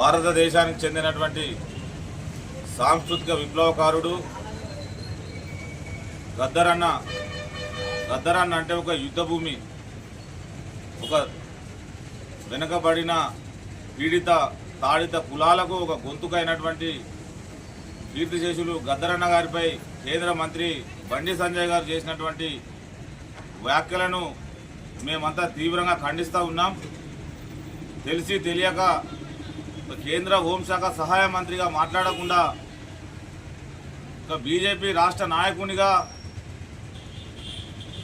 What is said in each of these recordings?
భారతదేశానికి చెందినటువంటి సాంస్కృతిక విప్లవకారుడు గద్దరన్న. గద్దరన్న అంటే ఒక యుద్ధ భూమి ఒక వెనుకబడిన పీడిత తాడిత కులాలకు ఒక గొంతుకైనటువంటి కీర్తిశేషులు గద్దరన్న గారిపై కేంద్ర మంత్రి బండి సంజయ్ గారు చేసినటువంటి వ్యాఖ్యలను మేమంతా తీవ్రంగా ఖండిస్తూ ఉన్నాం. తెలిసి తెలియక కేంద్ర హోంశాఖ సహాయ మంత్రిగా మాట్లాడకుండా ఒక బీజేపీ రాష్ట్ర నాయకునిగా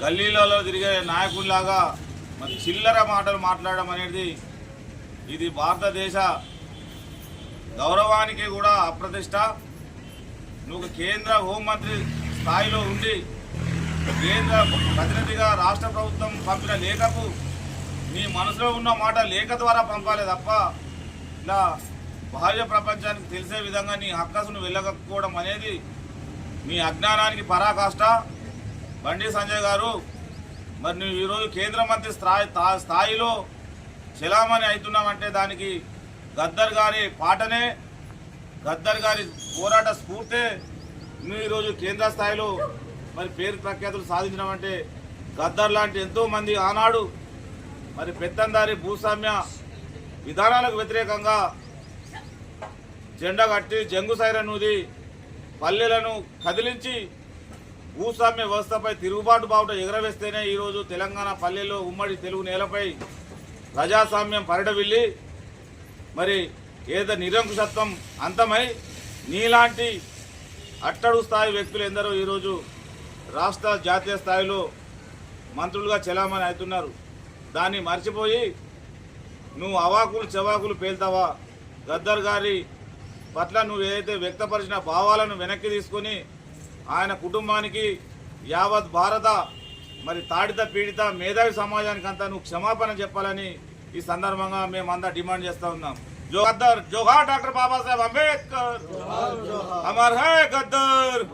గల్లీలలో తిరిగే నాయకునిలాగా మరి చిల్లర మాటలు మాట్లాడడం అనేది ఇది భారతదేశ గౌరవానికి కూడా అప్రతిష్ట. నువ్వు కేంద్ర హోంమంత్రి స్థాయిలో ఉండి కేంద్ర ప్రతినిధిగా రాష్ట్ర ప్రభుత్వం పంపిన లేఖకు నీ మనసులో ఉన్న మాట లేఖ ద్వారా పంపాలి తప్ప ఇలా బాహ్య ప్రపంచానికి తెలిసే విధంగా నీ హక్కసును వెళ్ళకపోవడం అనేది మీ అజ్ఞానానికి పరాకాష్ట. బండి సంజయ్ గారు మరి నువ్వు ఈరోజు కేంద్ర మంత్రి స్థాయి స్థాయిలో చలామణి అవుతున్నామంటే దానికి గద్దర్ గారి పాటనే గద్దర్ గారి పోరాట స్ఫూర్తే నువ్వు ఈరోజు కేంద్ర స్థాయిలో మరి పేరు ప్రఖ్యాతులు సాధించడం అంటే గద్దర్ లాంటి ఎంతోమంది ఆనాడు మరి పెత్తందారి భూస్వామ్య విధానాలకు వ్యతిరేకంగా జెండా కట్టి జంగు సైరనుది పల్లెలను కదిలించి భూస్వామ్య వ్యవస్థపై తిరుగుబాటు బావుట ఎగరవేస్తేనే ఈరోజు తెలంగాణ పల్లెల్లో ఉమ్మడి తెలుగు నేలపై ప్రజాస్వామ్యం పరిడవిల్లి మరి ఏదో నిరంకుశత్వం అంతమై నీలాంటి అట్టడు స్థాయి వ్యక్తులు ఎందరో ఈరోజు రాష్ట్ర జాతీయ స్థాయిలో మంత్రులుగా చెలామణి అవుతున్నారు. దాన్ని మర్చిపోయి నువ్వు అవాకులు చెవాకులు పేల్తావా? గద్దర్ గారి పట్ల నువ్వు ఏదైతే వ్యక్తపరిచిన భావాలను వెనక్కి తీసుకొని ఆయన కుటుంబానికి యావత్ భారత మరి తాడిత పీడిత మేధావి సమాజానికి అంతా నువ్వు క్షమాపణ చెప్పాలని ఈ సందర్భంగా మేమంతా డిమాండ్ చేస్తూ ఉన్నాం. జోహర్ జోహార్ డాక్టర్ బాబాసాహెబ్ అంబేద్కర్. అమర్ హై గద్దర్.